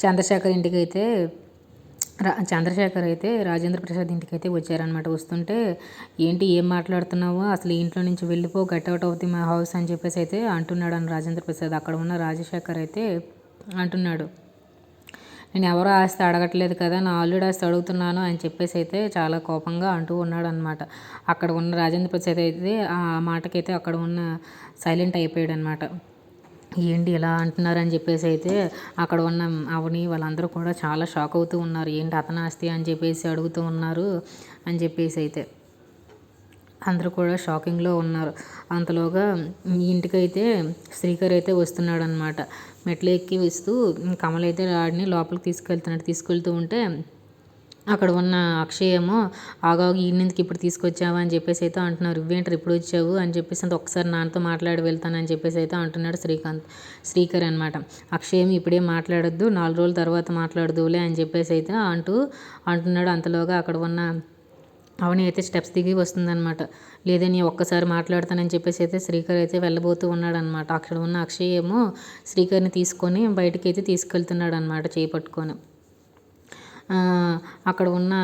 చంద్రశేఖర్ ఇంటికి అయితే రా చంద్రశేఖర్ అయితే రాజేంద్ర ప్రసాద్ ఇంటికి అయితే వచ్చారనమాట వస్తుంటే ఏంటి ఏం మాట్లాడుతున్నావు? అసలు ఇంట్లో నుంచి వెళ్ళిపో get out of the house అని చెప్పేసి అయితే అంటున్నాడు అని రాజేంద్ర ప్రసాద్. అక్కడ ఉన్న రాజశేఖర్ అయితే అంటున్నాడు. నేను ఎవరో ఆస్తి అడగట్లేదు కదా నా ఆల్రెడీ ఆస్తి అడుగుతున్నాను అని చెప్పేసి అయితే చాలా కోపంగా అంటూ ఉన్నాడు అనమాట అక్కడ ఉన్న రాజేంద్ర ప్రసాద్ అయితే ఆ మాటకైతే అక్కడ ఉన్న సైలెంట్ అయిపోయాడు అనమాట ఏంటి ఇలా అంటున్నారని చెప్పేసి అయితే అక్కడ ఉన్న అవని వాళ్ళందరూ కూడా చాలా షాక్ అవుతూ ఉన్నారు. ఏంటి అతనాస్తి అని చెప్పేసి అడుగుతూ ఉన్నారు అని చెప్పేసి అయితే అందరూ కూడా షాకింగ్లో ఉన్నారు. అంతలోగా ఇంటికైతే శ్రీకర్ అయితే వస్తున్నాడు అనమాట మెట్లు ఎక్కి వస్తూ కమలైతే రాడిని లోపలికి తీసుకెళ్తున్నాడు తీసుకెళ్తూ ఉంటే అక్కడ ఉన్న అక్షయ్ ఏమో ఆగాగు ఈయనకి ఇప్పుడు తీసుకొచ్చావా? అని చెప్పేసి అయితే అంటున్నారు. ఇవేంటర్ ఇప్పుడు వచ్చావు? అని చెప్పేసి అంత ఒకసారి నాన్నతో మాట్లాడి వెళ్తానని చెప్పేసి అయితే అంటున్నాడు శ్రీకాంత్ శ్రీకర్ అనమాట అక్షయ్ ఏమి ఇప్పుడే మాట్లాడొద్దు నాలుగు రోజుల తర్వాత మాట్లాడదులే అని చెప్పేసి అయితే అంటూ అంటున్నాడు. అంతలోగా అక్కడ ఉన్న అవని అయితే స్టెప్స్ దిగి వస్తుందన్నమాట. లేదని ఒక్కసారి మాట్లాడతానని చెప్పేసి అయితే శ్రీకర్ అయితే వెళ్ళబోతూ ఉన్నాడనమాట అక్కడ ఉన్న అక్షయ్ ఏమో శ్రీకర్ని తీసుకొని బయటకి అయితే తీసుకెళ్తున్నాడు అనమాట చేపట్టుకొని అక్కడ ఉన్న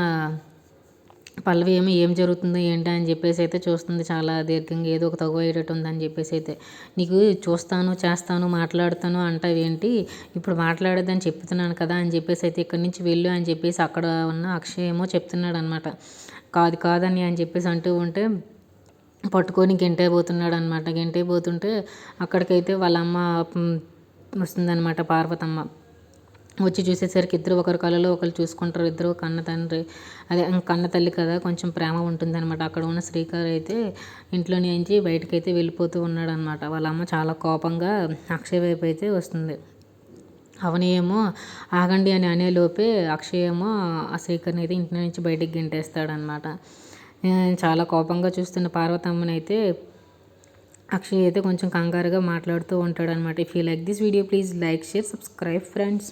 పల్లవి ఏమో ఏం జరుగుతుందో ఏంటి అని చెప్పేసి అయితే చూస్తుంది చాలా దీర్ఘంగా ఏదో ఒక తగు అయ్యేటట్టు ఉందని చెప్పేసి అయితే. నీకు చూస్తాను చేస్తాను మాట్లాడుతాను అంటావేంటి ఇప్పుడు మాట్లాడదని చెప్తున్నాను కదా అని చెప్పేసి అయితే ఇక్కడి నుంచి వెళ్ళు అని చెప్పేసి అక్కడ ఉన్న అక్షయ్ ఏమో చెప్తున్నాడు అనమాట కాదు కాదని అని చెప్పేసి అంటూ ఉంటే పట్టుకొని గెంటైపోతున్నాడు అనమాట గెంటైపోతుంటే అక్కడికైతే వాళ్ళ అమ్మ వస్తుందన్నమాట పార్వతమ్మ. వచ్చి చూసేసరికి ఇద్దరు ఒకరి కళలో ఒకరు చూసుకుంటారు ఇద్దరు కన్న తండ్రి. అదే కన్న తల్లి కదా కొంచెం ప్రేమ ఉంటుంది అనమాట అక్కడ ఉన్న శ్రీకర్ అయితే ఇంట్లో నుంచి బయటకు అయితే వెళ్ళిపోతూ ఉన్నాడు అనమాట వాళ్ళ అమ్మ చాలా కోపంగా అక్షయ్ వైపు అయితే వస్తుంది. అవని ఏమో ఆగండి అని అనేలోపే అక్షయ్ ఏమో ఆ శ్రీకర్ని అయితే ఇంటి నుంచి బయటికి గెంటేస్తాడనమాట చాలా కోపంగా చూస్తున్న పార్వతమ్మని అయితే అక్షయ్ అయితే కొంచెం కంగారుగా మాట్లాడుతూ ఉంటాడు అనమాట if you like this video please like share subscribe friends